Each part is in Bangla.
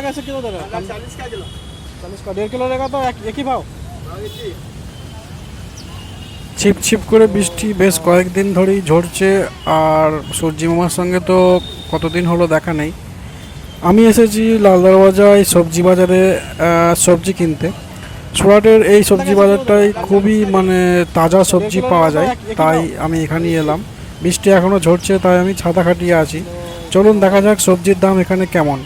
कैसे किलो दे रहे हो चालीस का किलो चालीस का डेढ़ किलो रहेगा तो एक, एक ही भाव ছিপ ছিপ করে বৃষ্টি বেশ কয়েকদিন ধরেই ঝরছে আর সবজি মামার সঙ্গে তো কতদিন হলো দেখা নেই আমি এসেছি লাল দরওয়াজায় সবজি বাজারে আহ, সবজি কিনতে সুরাটের এই সবজি বাজারটাই খুবই মানে তাজা সবজি পাওয়া যায় তাই আমি এখানেই এলাম বৃষ্টি এখনও ঝরছে তাই আমি ছাতা খাটিয়ে আছি চলুন দেখা যাক সবজির দাম এখানে কেমন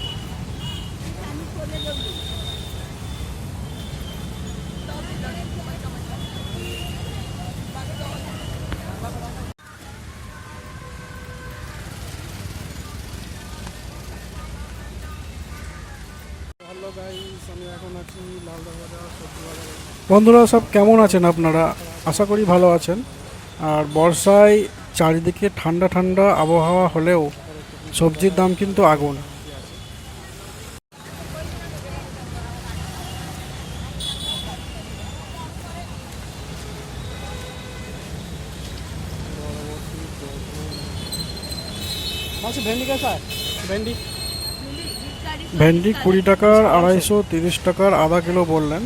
বন্ধুরা সব কেমন আছেন আপনারা? আশা করি ভালো আছেন। আর বর্ষায় চারিদিকে ঠান্ডা ঠান্ডা আবহাওয়া হলেও সবজির দাম কিন্তু আগুন। ভেন্ডি কে ভেন্ডি। ভেন্ডি কুড়ি টাকার, আড়াইশো তিরিশ টাকার আধা কিলো বললেন।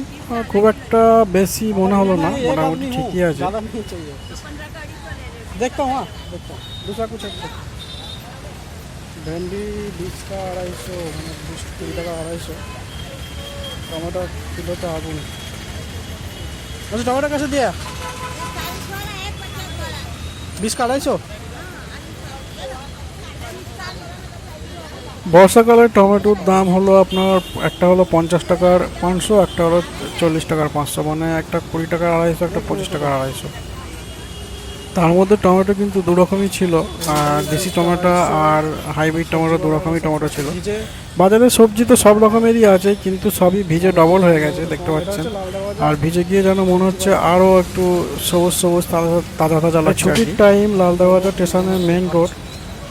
খুব একটা বেশি মনে হলো না, মোটামুটি ঠিকই আছে। দেখতাম হ্যাঁ, ভেন্ডি বিশ টাকা, আড়াইশো মানে বিশ কুড়ি টাকা, আড়াইশো। টমেটো কিলোতে আগুন। আচ্ছা টমেটো কাছে দিয়া। বিশ আড়াইশো? বর্ষাকালে টমেটোর দাম হলো আপনার, একটা হলো পঞ্চাশ টাকার পাঁচশো, একটা হলো চল্লিশ টাকার পাঁচশো মানে একটা কুড়ি টাকার আড়াইশো, একটা পঁচিশ টাকার আড়াইশো। তার মধ্যে টমেটো কিন্তু দু রকমই ছিল আর দেশি টমেটো আর হাইব্রিড টমেটো দু রকমই টমেটো ছিল। বাজারে সবজি তো সব রকমেরই আছে, কিন্তু সবই ভিজে ডবল হয়ে গেছে, দেখতে পাচ্ছেন। আর ভিজে গিয়ে যেন মনে হচ্ছে আরও একটু সবুজ সবুজ, তাজা তাজা তাজা ছুটির টাইম লাল দরওয়াজা স্টেশনের মেন রোড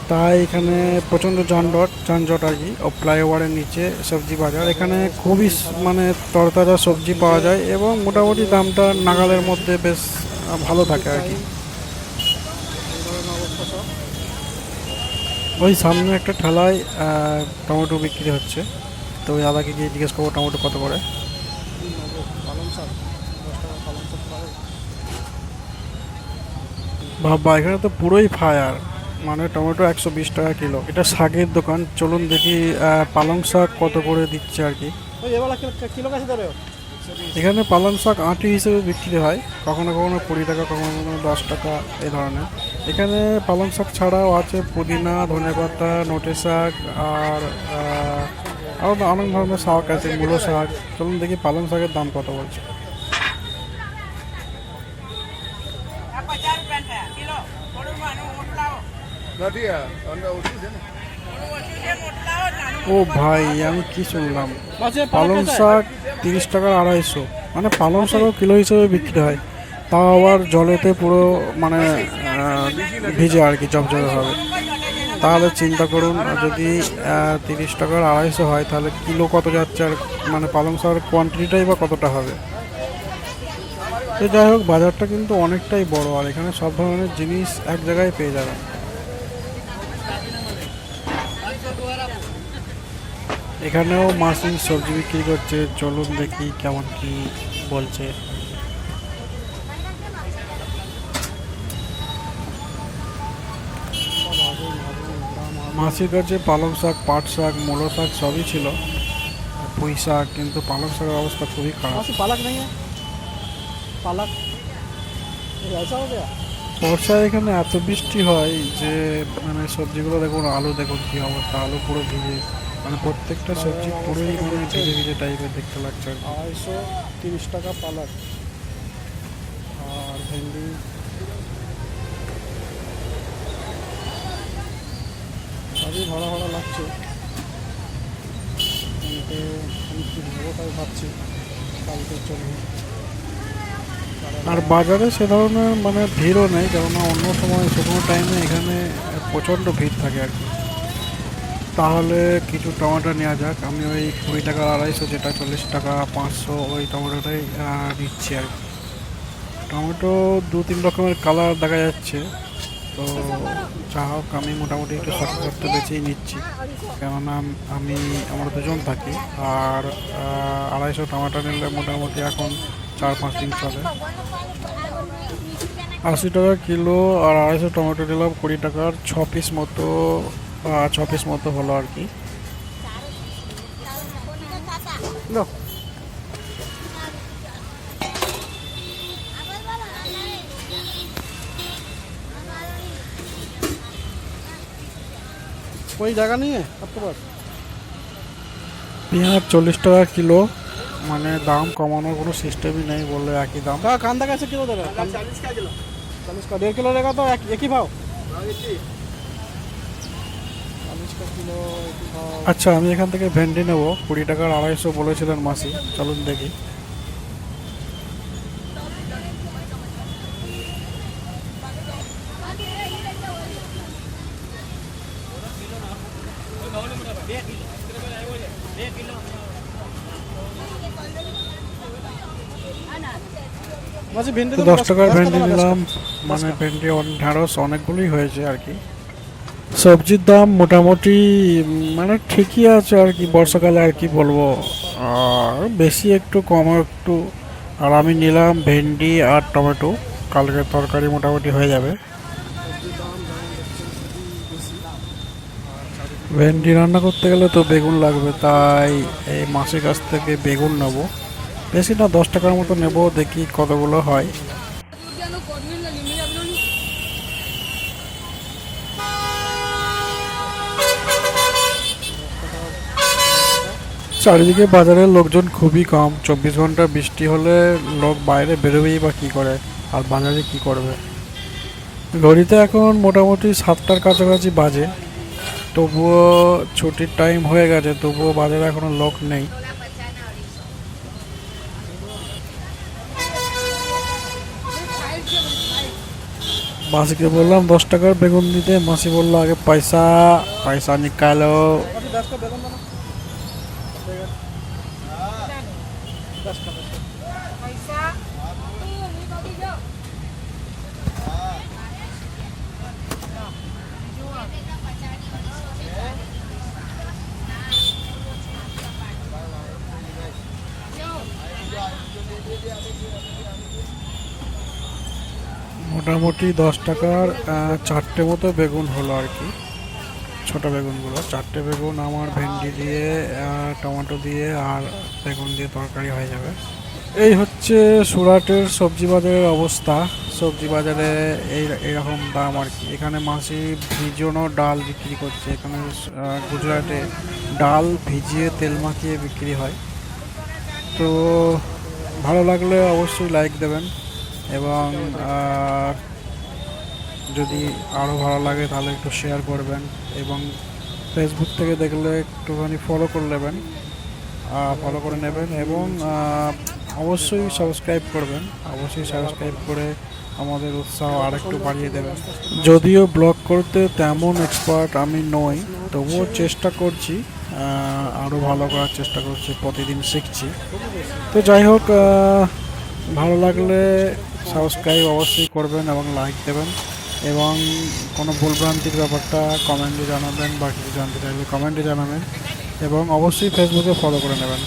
তাই এখানে প্রচণ্ড যানজট যানজট আর কি। ফ্লাইওভারের নিচে সবজি বাজার। এখানে খুবই মানে তরতাজা সবজি পাওয়া যায় এবং মোটামুটি দামটা নাগালের মধ্যে বেশ ভালো থাকে আর কি। ওই সামনে একটা ঠেলায় টমেটো বিক্রি হচ্ছে। তো ওই দাদাকে গিয়ে জিজ্ঞেস করব টমেটো কত করে। বাবা, এখানে তো পুরোই ফায়ার। মানে টমেটো একশো বিশ টাকা কিলো। এটা শাকের দোকান। চলুন দেখি পালং শাক কত করে দিচ্ছে আর কি। এখানে পালং শাক আঁটি হিসেবে বিক্রি হয়। কখনো কখনো কুড়ি টাকা কখনো কখনো দশ টাকা এই ধরনের। এখানে পালং শাক ছাড়াও আছে পুদিনা ধনে পাতা নোটে শাক আর আরও অনেক ধরনের শাক আছে মূলো শাক। চলুন দেখি পালং শাকের দাম কত বলছে। ও ভাই আমি কি শুনলাম? পালং শাক তিরিশ টাকার আড়াইশো। মানে পালং শাকও কিলো হিসেবে বিক্রি হয়। তাও আবার জলেতে পুরো মানে ভিজে আর কি জবজবে হবে তাহলে চিন্তা করুন যদি তিরিশ টাকার আড়াইশো হয় তাহলে কিলো কত যাচ্ছে আর মানে পালং শাকের কোয়ান্টিটিটাই বা কতটা হবে? তো যাই হোক বাজারটা কিন্তু অনেকটাই বড় আর এখানে সব ধরনের জিনিস এক জায়গায় পেয়ে যাবেন। এখানেও মাসি সবজি বিক্রি করছে চলুন দেখি কেমন কি বলছে মাসির কাছে পালং শাক পাট শাক মূলো শাক সবই ছিল আর পুঁই শাক কিন্তু পালং শাকের অবস্থা খুবই খারাপ मासी पालक नहीं है पालक ये ऐसा हो गया বর্ষায় এখানে এত বৃষ্টি হয় যে মানে সবজিগুলো দেখুন, আলু দেখুন কি অবস্থা, আলু পুরো ভিজে। মানে প্রত্যেকটা সবজি পুরোই মানে ভিজে ভিজে টাইপের দেখতে লাগছে আড়াইশো তিরিশ টাকা পালার আর ভেন্ডি। সবই ভাড়া ভাড়া লাগছে। আমি কী নেব তাই ভাবছি। কালকে চলবে। আর বাজারে সে ধরনের মানে ভিড়ও নেই, কেননা অন্য সময় শুকনো টাইমে এখানে প্রচণ্ড ভিড় থাকে আর কি। তাহলে কিছু টমেটো নেওয়া যাক। আমি ওই কুড়ি টাকা আড়াইশো যেটা, চল্লিশ টাকা, পাঁচশো ওই টমেটোটাই নিচ্ছি আর কি। টমেটো দু তিন রকমের কালার দেখা যাচ্ছে। তো যা হোক, আমি মোটামুটি একটু শর্ট করতে বেছেই নিচ্ছি। কেননা আমি, আমরা দুজন থাকি। আর আড়াইশো টমাটো নিলে মোটামুটি এখন চার পাঁচ দিন চলে আশি টাকা কিলো আর আড়াইশো টমেটো নিলাম কুড়ি টাকার ছ পিস মতো আহ, ছ পিস মতো হলো আর কি লো कोई जगह नहीं है आपके पास পেঁয়াজ চল্লিশ টাকা কিলো মানে দাম কমানোর কোনো সিস্টেমই নেই বললে একই দাম। তা কান্দা কাছে কিলো দেবে? দেড় কিলো রেখা তো একই ভাও। আচ্ছা আমি এখান থেকে ভেন্ডি নেব। কুড়ি টাকার আড়াইশো বলেছিলেন মাসি। চলুন দেখি। তো তো দশ টাকার ভেন্ডি নিলাম মানে ভেন্ডি অনেক ঢ্যাঁড়স অনেকগুলোই হয়েছে আর কি। সবজির দাম মোটামুটি মানে ঠিকই আছে আর কি বর্ষাকালে আর কি বলব। আর বেশি একটু কম একটু আর আমি নিলাম ভেন্ডি আর টমেটো কালকে তরকারি মোটামুটি হয়ে যাবে। ভেন্ডি রান্না করতে গেলে তো বেগুন লাগবে তাই এই মাসের কাছ থেকে বেগুন নেব। বেশি না দশ টাকার মতো নেব, দেখি কতগুলো হয়। চারিদিকে বাজারের লোকজন খুবই কম। চব্বিশ ঘণ্টা বৃষ্টি হলে লোক বাইরে বেরোবেই বা কী করে? আর বাজারে কী করবে? ঘড়িতে এখন মোটামুটি সাতটার কাছাকাছি বাজে। তবুও ছুটির টাইম হয়ে গেছে, তবুও বাজারে এখনও লোক নেই। মাসিকে বললাম দশ টাকার বেগুন দিতে মাসি বলল আগে পয়সা পয়সা নিকালো। अभी মোটামুটি দশ টাকার চারটে মতো বেগুন হলো আর কি। ছোট বেগুনগুলো। চারটে বেগুন আমার ভেন্ডি দিয়ে টমেটো দিয়ে আর বেগুন দিয়ে তরকারি হয়ে যাবে। এই হচ্ছে সুরাটের সবজি বাজারের অবস্থা। সবজি বাজারে এই, এরকম দাম আর কি। এখানে মাসি ভিজানো ডাল বিক্রি করছে। এখানে গুজরাটে ডাল ভিজিয়ে তেল মাখিয়ে বিক্রি হয়। তো ভালো লাগলে অবশ্যই লাইক দেবেন। এবং যদি আরও ভালো লাগে তাহলে একটু শেয়ার করবেন এবং ফেসবুক থেকে দেখলে একটুখানি ফলো করে নেবেন। ফলো করে নেবেন এবং অবশ্যই সাবস্ক্রাইব করবেন। অবশ্যই সাবস্ক্রাইব করে আমাদের উৎসাহ আর একটু বাড়িয়ে দেবেন। যদিও ব্লগ করতে তেমন এক্সপার্ট আমি নই, তবুও চেষ্টা করছি আরও ভালো করার চেষ্টা করছি, প্রতিদিন শিখছি। তো যাই হোক ভালো লাগলে সাবস্ক্রাইব অবশ্যই করবেন এবং লাইক দেবেন এবং কোনো ভুলভ্রান্তির ব্যাপারটা কমেন্টে জানাবেন বা কিছু জানতে চাইলে কমেন্টে জানাবেন এবং অবশ্যই ফেসবুকে ফলো করে নেবেন।